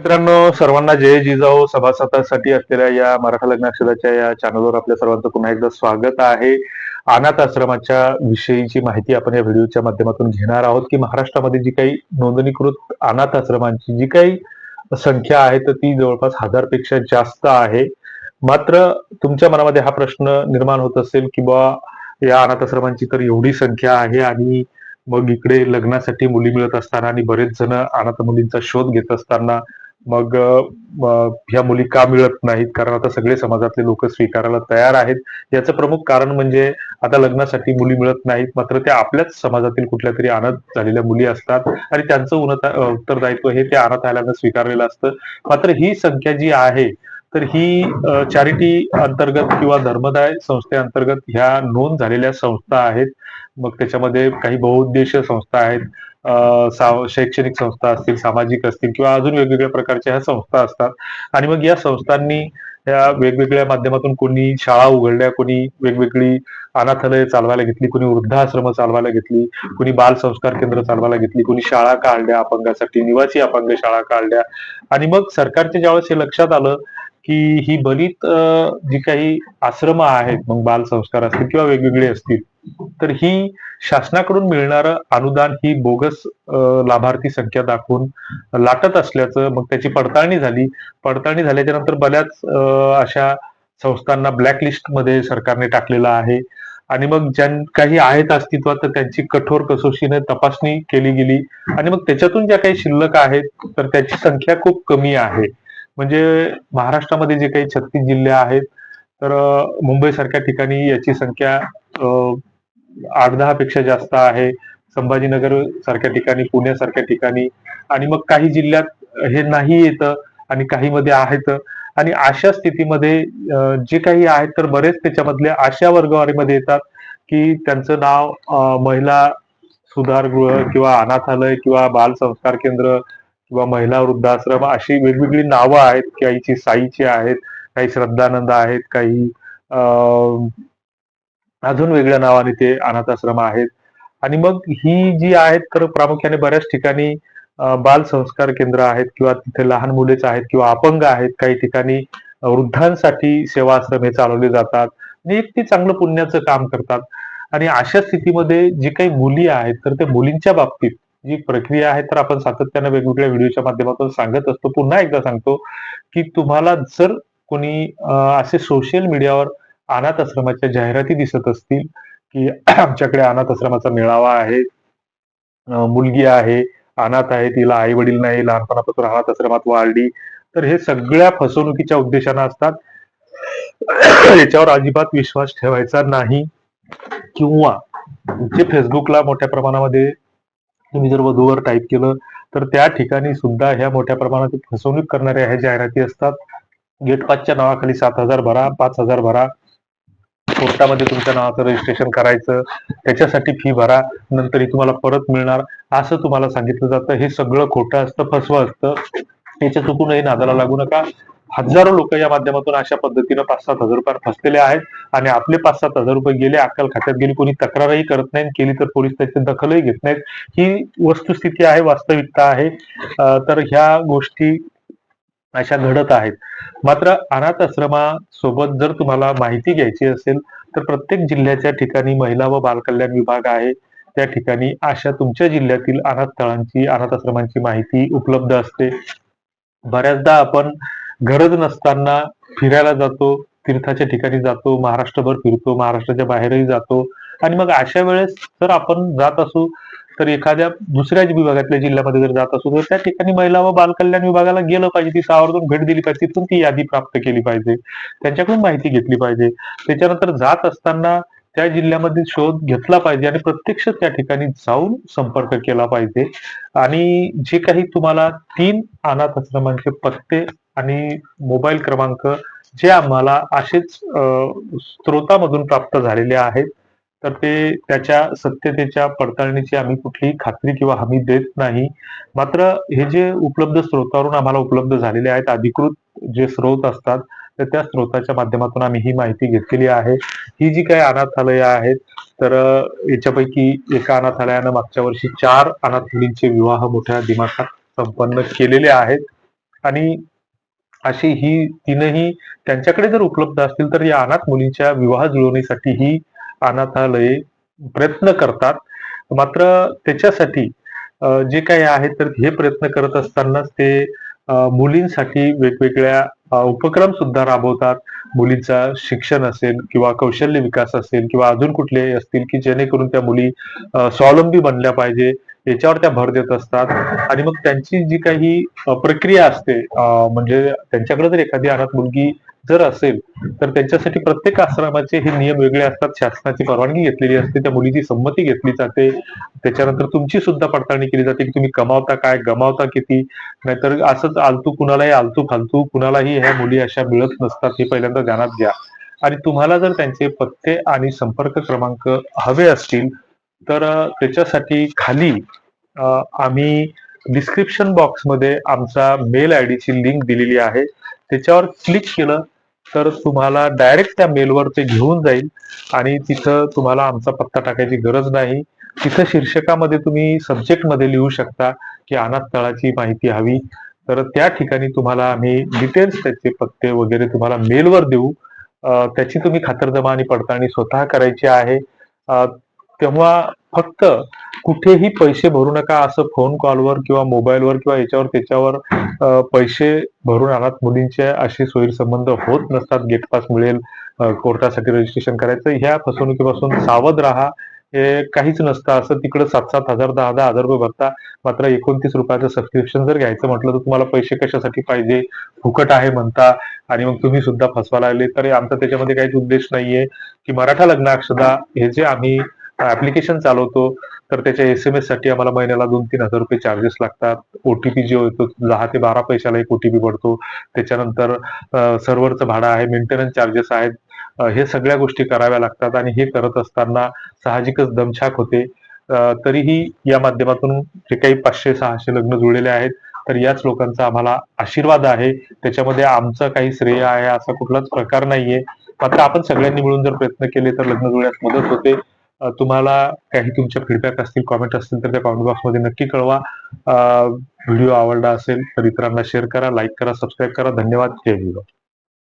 मित्रांनो सर्वांना जय जिजाऊ सभासदासाठी असलेल्या या मराठा लग्नाक्षराच्या या चॅनलवर आपल्या सर्वांचं पुन्हा एकदा स्वागत आहे. अनाथ आश्रमाच्या विषयीची माहिती आपण या व्हिडिओच्या माध्यमातून घेणार आहोत की महाराष्ट्रामध्ये जी काही नोंदणीकृत अनाथ आश्रमांची जी काही संख्या आहे तर ती जवळपास हजारपेक्षा जास्त आहे. मात्र तुमच्या मनामध्ये हा प्रश्न निर्माण होत असेल की बा या अनाथ आश्रमांची तर एवढी संख्या आहे आणि मग इकडे लग्नासाठी मुली मिळत असताना आणि बरेच जण अनाथ मुलींचा शोध घेत असताना मग ह्या मुली का मिळत नाहीत? कारण आता सगळे समाजातले लोक स्वीकारायला तयार आहेत. याचं प्रमुख कारण म्हणजे आता लग्नासाठी मुली मिळत नाहीत. मात्र त्या आपल्याच समाजातील कुठल्या तरी अनाथ झालेल्या मुली असतात. आणि त्यांचं उन्नत उत्तरदायित्व हे त्या अनाथालयानं स्वीकारलेलं असतं. मात्र ही संख्या जी आहे तर ही चॅरिटी अंतर्गत किंवा धर्मदाय संस्थेअंतर्गत ह्या नोंद झालेल्या संस्था आहेत. मग त्याच्यामध्ये काही बहुउद्देशीय संस्था आहेत. शैक्षणिक संस्था असतील सामाजिक असतील किंवा अजून वेगवेगळ्या प्रकारच्या ह्या संस्था असतात. आणि मग या संस्थांनी या वेगवेगळ्या माध्यमातून कोणी शाळा उघडल्या कोणी वेगवेगळी अनाथालय चालवायला घेतली कोणी वृद्धाश्रम चालवायला घेतली कोणी बाल संस्कार केंद्र चालवायला घेतली कोणी शाळा काढल्या अपंगासाठी निवासी अपंग शाळा काढल्या. आणि मग सरकारच्या ज्यावेळेस हे लक्षात आलं की ही बरीच जी काही आश्रम आहेत मग बाल संस्कार असतील किंवा वेगवेगळे असतील तर ही शासनाकडून मिळणारं अनुदान ही बोगस लाभार्थी संख्या दाखवून लाटत असल्याचं मग त्याची पडताळणी झाली. पडताळणी झाल्याच्यानंतर बऱ्याच अशा संस्थांना ब्लॅकलिस्टमध्ये सरकारने टाकलेलं आहे. आणि मग ज्या काही आहेत अस्तित्वात तर त्यांची कठोर कसोशीने तपासणी केली गेली. आणि मग त्याच्यातून ज्या काही शिल्लक आहेत तर त्याची संख्या खूप कमी आहे. म्हणजे महाराष्ट्रामध्ये जे काही छत्तीस जिल्हे आहेत तर मुंबई सारख्या ठिकाणी याची संख्या आठ दहा पेक्षा जास्त आहे. संभाजीनगर सारख्या ठिकाणी पुण्यासारख्या ठिकाणी. आणि मग काही जिल्ह्यात हे नाही येतं आणि काही मध्ये आहेत. आणि अशा स्थितीमध्ये जे काही आहेत तर बरेच त्याच्यामधले अशा वर्गवारीमध्ये येतात की त्यांचं नाव महिला सुधारगृह किंवा अनाथालय किंवा बाल संस्कार केंद्र किंवा महिला वृद्धाश्रम अशी वेगवेगळी नावं आहेत काहीची साईची आहेत काही श्रद्धानंद आहेत काही अजून वेगळ्या नावाने ते अनाथ आश्रम आहेत. आणि मग ही जी आहेत तर प्रामुख्याने बऱ्याच ठिकाणी बाल संस्कार केंद्र आहेत किंवा तिथे लहान मुलेच आहेत किंवा अपंग आहेत काही ठिकाणी वृद्धांसाठी सेवाश्रम हे चालवले जातात आणि एक ते चांगलं पुण्याचं काम करतात. आणि अशा स्थितीमध्ये जी काही मुली आहेत तर त्या मुलींच्या बाबतीत जी प्रक्रिया आहे तर आपण सातत्यानं वेगवेगळ्या व्हिडिओच्या माध्यमातून सांगत असतो. पुन्हा एकदा सांगतो की तुम्हाला जर कोणी असे सोशल मीडियावर अनाथ आश्रमाच्या जाहिराती दिसत असतील की आमच्याकडे अनाथ आश्रमाचा मेळावा आहे मुलगी आहे अनाथ आहे तिला आई वडील नाही लहानपणापासून अनाथ आश्रमात वाढली तर हे सगळ्या फसवणुकीच्या उद्देशानं असतात. याच्यावर अजिबात विश्वास ठेवायचा नाही. किंवा जे फेसबुकला मोठ्या प्रमाणामध्ये तुम्ही जर वधूवर टाईप केलं तर त्या ठिकाणी सुद्धा ह्या मोठ्या प्रमाणात फसवणूक करणाऱ्या ह्या जाहिराती असतात गेट पाचच्या नावाखाली सात हजार भरा पाच हजार भरा. कोर्टामध्ये तुमच्या नावाचं रजिस्ट्रेशन करायचं त्याच्यासाठी फी भरा नंतर ही तुम्हाला परत मिळणार. असं तुम्हाला सांगितलं जातं. हे सगळं खोटं असतं फसवं असतं. याच्या चुकूनही नादाला लागू नका. हजारो लोक या माध्यमातून अशा पद्धतीनं पाच सात हजार रुपये फसलेले आहेत आणि आपले पाच सात हजार रुपये गेले अक्कल खात्यात गेली कोणी तक्रारही करत नाही केली तर पोलीस त्याची दखलही घेत नाहीत. ही वस्तुस्थिती आहे वास्तविकता आहे. तर ह्या गोष्टी अशा घडत आहेत. मात्र अनाथ आश्रमासोबत जर तुम्हाला माहिती घ्यायची असेल तर प्रत्येक जिल्ह्याच्या ठिकाणी महिला व बालकल्याण विभाग आहे. त्या ठिकाणी अशा तुमच्या जिल्ह्यातील अनाथ स्थळांची अनाथ आश्रमांची माहिती उपलब्ध असते. बऱ्याचदा आपण गरज नसताना फिरायला जातो तीर्थाच्या ठिकाणी जातो महाराष्ट्रभर फिरतो महाराष्ट्राच्या बाहेरही जातो. आणि मग अशा वेळेस जर आपण जात असू तर एखाद्या दुसऱ्या विभागातल्या जिल्ह्यामध्ये जर जात असू तर त्या ठिकाणी महिला व बालकल्याण विभागाला गेलं पाहिजे. ती सावर्जून भेट दिली पाहिजे. तिथून ती यादी प्राप्त केली पाहिजे. त्यांच्याकडून माहिती घेतली पाहिजे. त्याच्यानंतर जात असताना त्या जिल्ह्यामध्ये शोध घेतला पाहिजे आणि प्रत्यक्ष त्या ठिकाणी जाऊन संपर्क केला पाहिजे. आणि जे काही तुम्हाला तीन अनाथ आश्रमांचे पत्ते आणि मोबाईल क्रमांक जे आम्हाला असेच स्त्रोतामधून प्राप्त झालेले आहेत तर ते त्याच्या सत्यतेच्या पडताळणीची आम्ही कुठलीही खात्री किंवा हमी देत नाही. मात्र हे जे उपलब्ध स्रोतावरून आम्हाला उपलब्ध झालेले आहेत अधिकृत जे स्रोत असतात तर त्या स्रोताच्या माध्यमातून आम्ही ही माहिती घेतलेली आहे. ही जी काही अनाथालयं आहेत तर याच्यापैकी एका अनाथालयानं मागच्या वर्षी चार अनाथ मुलींचे विवाह मोठ्या दिमाखात संपन्न केलेले आहेत. आणि अशी ही तीनही त्यांच्याकडे जर उपलब्ध असतील तर या अनाथ मुलींच्या विवाह जुळवणीसाठी ही अनाथालये प्रयत्न करतात. मात्र त्याच्यासाठी जे काही आहे तर हे प्रयत्न करत असतानाच ते मुलींसाठी वेगवेगळ्या उपक्रम सुद्धा राबवतात. मुलींचा शिक्षण असेल किंवा कौशल्य विकास असेल किंवा अजून कुठलेही असतील की जेणेकरून त्या मुली स्वावलंबी बनल्या पाहिजे. याच्यावर त्या भर देत असतात. आणि मग त्यांची जी काही प्रक्रिया असते म्हणजे त्यांच्याकडे जर एखादी अनाथ मुलगी जर असेल तर त्यांच्यासाठी प्रत्येक आश्रमाचे हे नियम वेगळे असतात. शासनाची परवानगी घेतलेली असते त्या मुलीची संमती घेतली जाते. त्याच्यानंतर तुमची सुद्धा पडताळणी केली जाते की तुम्ही कमावता काय गमावता किती? नाहीतर असंच आलतू कुणालाही आलतू फालतू कुणालाही ह्या मुली अशा मिळत नसतात हे पहिल्यांदा ध्यानात घ्या. आणि तुम्हाला जर त्यांचे पत्ते आणि संपर्क क्रमांक हवे असतील तर त्याच्यासाठी खाली आम्ही डिस्क्रिप्शन बॉक्समध्ये आमचा मेल आय डीची लिंक दिलेली आहे. त्याच्यावर क्लिक केलं तर तुम्हाला डायरेक्ट त्या मेलवर ते घेऊन जाईल आणि तिथं तुम्हाला आमचा पत्ता टाकायची गरज नाही. तिथं शीर्षकामध्ये तुम्ही सब्जेक्टमध्ये लिहू शकता की अनाथ तळाची माहिती हवी. तर त्या ठिकाणी तुम्हाला आम्ही डिटेल्स त्याचे पत्ते वगैरे तुम्हाला मेलवर देऊ. त्याची तुम्ही खातरजमा आणि पडताळणी स्वतः करायची आहे. तेव्हा फक्त कुठेही पैसे भरू नका असं फोन कॉलवर किंवा मोबाईलवर किंवा याच्यावर त्याच्यावर पैसे भरून आणत मुलींचे असे सोयीसंबंध होत नसतात. गेट पास मिळेल कोर्टासाठी रजिस्ट्रेशन करायचं. ह्या फसवणुकीपासून सावध राहा. हे काहीच नसतं. असं तिकडं सात सात हजार दहा दहा हजार रुपये भरता. मात्र एकोणतीस रुपयाचं सबस्क्रिप्शन जर घ्यायचं म्हटलं तर तुम्हाला पैसे कशासाठी पाहिजे? फुकट आहे म्हणता. आणि मग तुम्ही सुद्धा फसवा लागले. तर आमचा त्याच्यामध्ये काहीच उद्देश नाहीये. की मराठा लग्न अक्षदा हे जे आम्ही ऍप्लिकेशन चालवतो तर त्याच्या एस एम एससाठी आम्हाला महिन्याला दोन तीन हजार रुपये चार्जेस लागतात. ओटीपी जो येतो दहा ते बारा पैशाला एक ओटीपी पडतो. त्याच्यानंतर सर्व्हरचं भाडं आहे मेंटेनन्स चार्जेस आहेत. हे सगळ्या गोष्टी कराव्या लागतात आणि हे करत असताना साहजिकच दमछाक होते. तरीही या माध्यमातून जे काही पाचशे सहाशे लग्न जुळलेले आहेत तर याच लोकांचा आम्हाला आशीर्वाद आहे. त्याच्यामध्ये आमचं काही श्रेय आहे असा कुठलाच प्रकार नाहीये. मात्र आपण सगळ्यांनी मिळून जर प्रयत्न केले तर लग्न जुळण्यास मदत होते. तुम्हाला काही तुमच्या फीडबॅक असतील कॉमेंट असतील तर त्या कॉमेंट बॉक्समध्ये नक्की कळवा. व्हिडिओ आवडला असेल तर इतरांना शेअर करा लाईक करा सबस्क्राईब करा. धन्यवाद. जय हिंद.